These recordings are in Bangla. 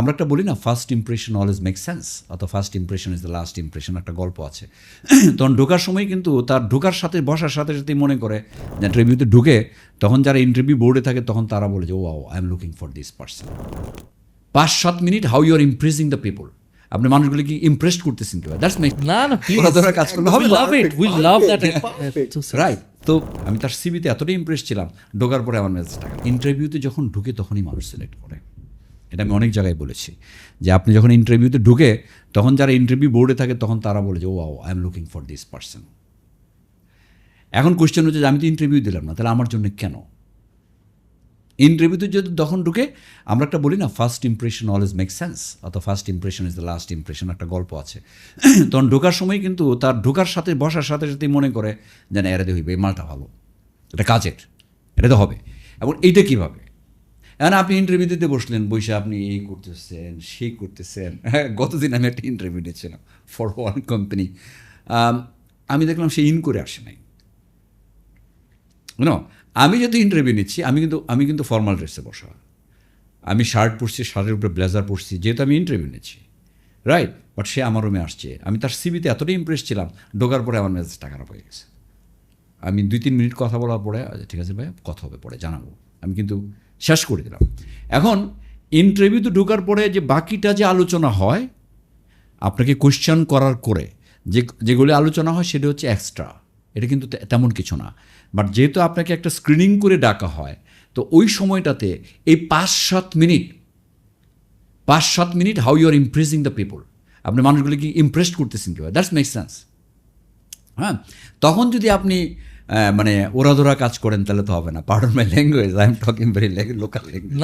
আমরা একটা বলি না first impression always make sense অথবা first impression is the last impression একটা গল্প আছে তখন ঢোকার সময় কিন্তু তার ঢোকার সাথে বসার সাথে সাথেই মনে করে যে ইন্টারভিউতে ঢুকে তখন যারা ইন্টারভিউ বোর্ডে থাকে তখন তারা বলে যে ও I am looking for this person পাঁচ সাত minute how you are impressing the people আপনি মানুষগুলিকে ইমপ্রেস করতেছেন কীভাবে দ্যাটস মেক না না. ওরা ধরে কাজ করলে হবে it. We love that. Perfect. Right তো আমি তার সিবিতে এতটাই ইমপ্রেস ছিলাম ঢোকার পরে আমার মেসেজ টাকা ইন্টারভিউতে যখন ঢুকে তখনই মানুষ সিলেক্ট করে এটা আমি অনেক জায়গায় বলেছি যে আপনি যখন ইন্টারভিউতে ঢুকে, তখন যারা ইন্টারভিউ বোর্ডে থাকে, তখন তারা বলে যে ও I am looking for this person এখন কোয়েশ্চেন হচ্ছে যে, আমি তো ইন্টারভিউ দিলাম না, তাহলে আমার জন্য কেন? ইন্টারভিউতে যদি তখন ঢুকে, আমরা একটা বলি না first impression always make sense অথবা first impression is the last impression একটা গল্প আছে। তখন ঢোকার সময় কিন্তু তার ঢোকার সাথে, বসার সাথে সাথেই মনে করে যেন না এরাতে হইবে, এই মালটা ভালো, এটা কাজের, এটা তো হবে। এবং এইটা কীভাবে? এখন আপনি ইন্টারভিউ দিতে বসলেন বসে আপনি এই করতেছেন সেই করতেছেন। গতদিন আমি একটা ইন্টারভিউ দিয়েছিলাম ফর ওয়ান কোম্পানি আমি দেখলাম সে ইন করে আসে নাই। নো আমি যদি ইন্টারভিউ নিচ্ছি আমি কিন্তু আমি কিন্তু ফর্মাল ড্রেসে বসা। আমি শার্ট পরছি শার্টের উপরে ব্লেজার পরছি যেহেতু আমি ইন্টারভিউ নিচ্ছি। রাইট বাট সে আমার রুমে আসছে। আমি তার সিবিতে এতটাই ইমপ্রেস ছিলাম ঢোকার পরে আমার মেজাজটা খারাপ হয়ে গেছে। আমি দুই তিন মিনিট কথা বলার পরে আচ্ছা, ঠিক আছে ভাই কথা হবে পরে জানাব। আমি কিন্তু শেষ করে দিলাম। এখন ইন্টারভিউতে ঢোকার পরে যে বাকিটা যে আলোচনা হয়, আপনাকে কোয়েশ্চেন করার করে যে, যেগুলি আলোচনা হয় সেটা হচ্ছে এক্সট্রা এটা কিন্তু তেমন কিছু না। বাট যেহেতু আপনাকে একটা স্ক্রিনিং করে ডাকা হয়, তো ওই সময়টাতে এই পাঁচ সাত মিনিট পাঁচ সাত minute how you are impressing the people আপনি মানুষগুলিকে ইমপ্রেস করতেছেন কীভাবে? দ্যাটস মেক সেন্স হ্যাঁ? তখন যদি আপনি মানে ওরাধরা কাজ করেন তাহলে তো হবে না। Pardon my language I am talking very local language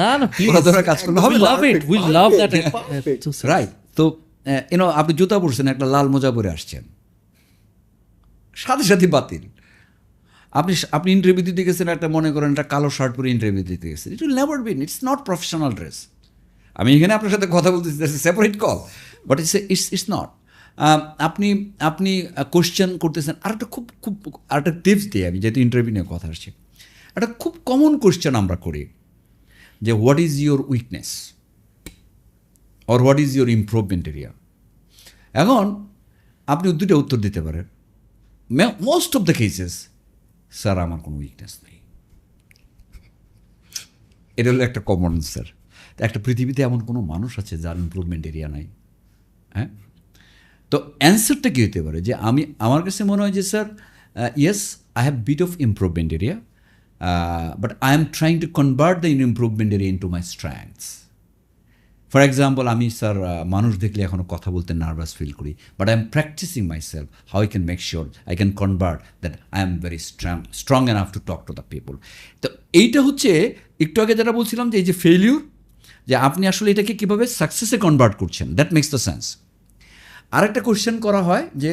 না কাজ করলে হবে it. We love that. Perfect. Right তো ইউনো আপনি জুতা পরছেন একটা লাল মোজা পরে আসছেন। সাথে সাথে বাতিল। আপনি আপনি ইন্টারভিউ দিতে গেছেন একটা মনে করেন একটা কালো শার্ট পরে ইন্টারভিউ দিতে গেছেন। It will never been it's not professional dress আমি এখানে আপনার সাথে কথা বলতেছি separate call but it's it's it's not আপনি আপনি কোশ্চেন করতেছেন। আর একটা খুব খুব, আর একটা টিপস দিই আমি, যেহেতু ইন্টারভিউ নিয়ে কথা আসছে একটা খুব কমন কোশ্চেন আমরা করি, যে what is your weakness or what is your improvement area এখন আপনি দুটো উত্তর দিতে পারেন। Most of the cases sir আমার কোনো উইকনেস নেই। এটা হলো একটা কমন স্যার একটা পৃথিবীতে এমন কোনো মানুষ আছে যার ইম্প্রুভমেন্ট এরিয়া নাই। হ্যাঁ? তো অ্যান্সারটা কী হতে পারে? যে আমি, আমার কাছে মনে হয় যে sir yes I have bit of improvement area but I am trying to convert the improvement area into my strengths for example আমি স্যার মানুষ দেখলে এখনও কথা বলতে নার্ভাস ফিল করি but I am practising myself how I can make sure I can convert that I am very strong strong enough to talk to the people তো এইটা হচ্ছে, একটু আগে যেটা বলছিলাম যে, এই যে ফেলিউর যে আপনি আসলে এটাকে কীভাবে সাকসেসে কনভার্ট করছেন দ্যাট মেক্স দ্য সেন্স আরেকটা কোয়েশ্চেন করা হয় যে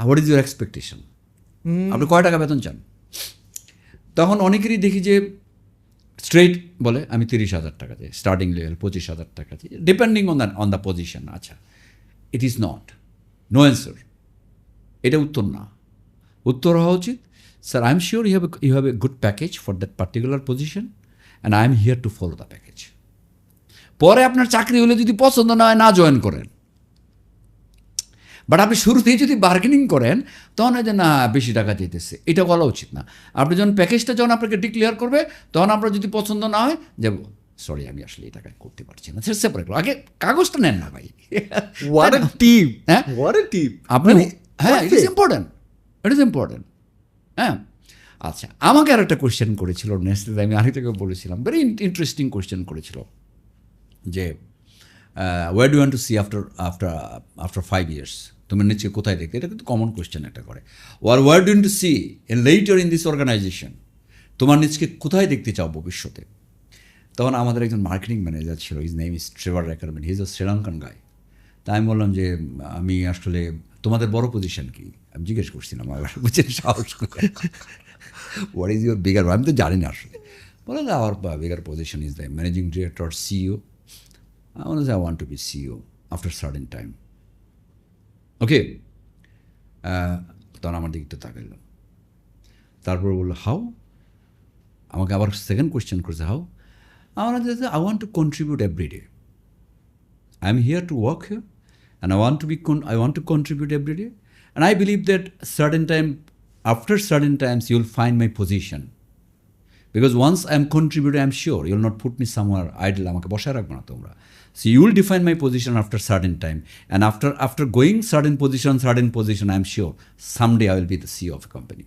হোয়াট ইজ ইউর এক্সপেকটেশন আপনি কয় টাকা বেতন চান? তখন অনেকেরই দেখি যে স্ট্রেট বলে আমি তিরিশ হাজার টাকা চাই স্টার্টিং লেভেল পঁচিশ হাজার টাকা চাই depending on the on the position আচ্ছা it is not no answer এটা উত্তর না। উত্তর হওয়া উচিত sir I am sure you have you have a good package for that particular position and I am here to follow the package পরে আপনার চাকরি হলে যদি পছন্দ না হয় না জয়েন করেন। বাট আপনি শুরুতেই যদি বার্গেনিং করেন তখন হয় যে না বেশি টাকা যেতেছে এটা বলা উচিত না। আপনি যখন প্যাকেজটা যখন আপনাকে ডিক্লেয়ার করবে তখন আপনার যদি পছন্দ না হয় যে সরি আমি আসলে এই টাকায় করতে পারছি না। সেটা সেপারেট আগে কাগজটা নেন না ভাই। Tip. হ্যাঁ? আপনি মানে, হ্যাঁ it is perfect. Important it is important হ্যাঁ? আচ্ছা আমাকে আর একটা কোয়েশ্চেন করেছিল নেক্সট আমি আরেকটাকে বলেছিলাম। ভেরি ইন্টারেস্টিং কোয়েশ্চেন করেছিল। যে where do want to see after after after five years তুমি নিচে কোথায় দেখতে এটা কিন্তু কমন কোয়েশ্চেন একটা করে। Where where do to see a later in this organisation তোমার নিজকে কোথায় দেখতে চাও ভবিষ্যতে? তখন আমাদের একজন মার্কেটিং ম্যানেজার ছিল is name is Trevor recruitment his a Sri Lankan guy তাই আমি বললাম যে, আমি আসলে, তোমাদের বড় পজিশন কি? আমি জিজ্ঞেস করছিলাম, আমার বুঝছেন সাহস হোয়াট ইজ ইউর বিগার আমি তো জানি না আসলে। বলে our bigger position is the managing director CEO I want to say I after to be CEO after certain time. Okay তখন আমার দিকটা তাকাইল তারপর বলল হাউ আমাকে আবার সেকেন্ড কোয়েশ্চেন করছে হাউ আমার I want to contribute every day I'm here to work here, and I want to be con- I want to contribute every day, and I believe that certain time after certain times you'll find my position. Because once I'm contributing, I'm sure you'll not put me somewhere idle. আমাকে বসায় রাখবে না তোমরা So you will define my position after certain time, and after after going certain position, certain position, I'm sure someday I will be the CEO of a company.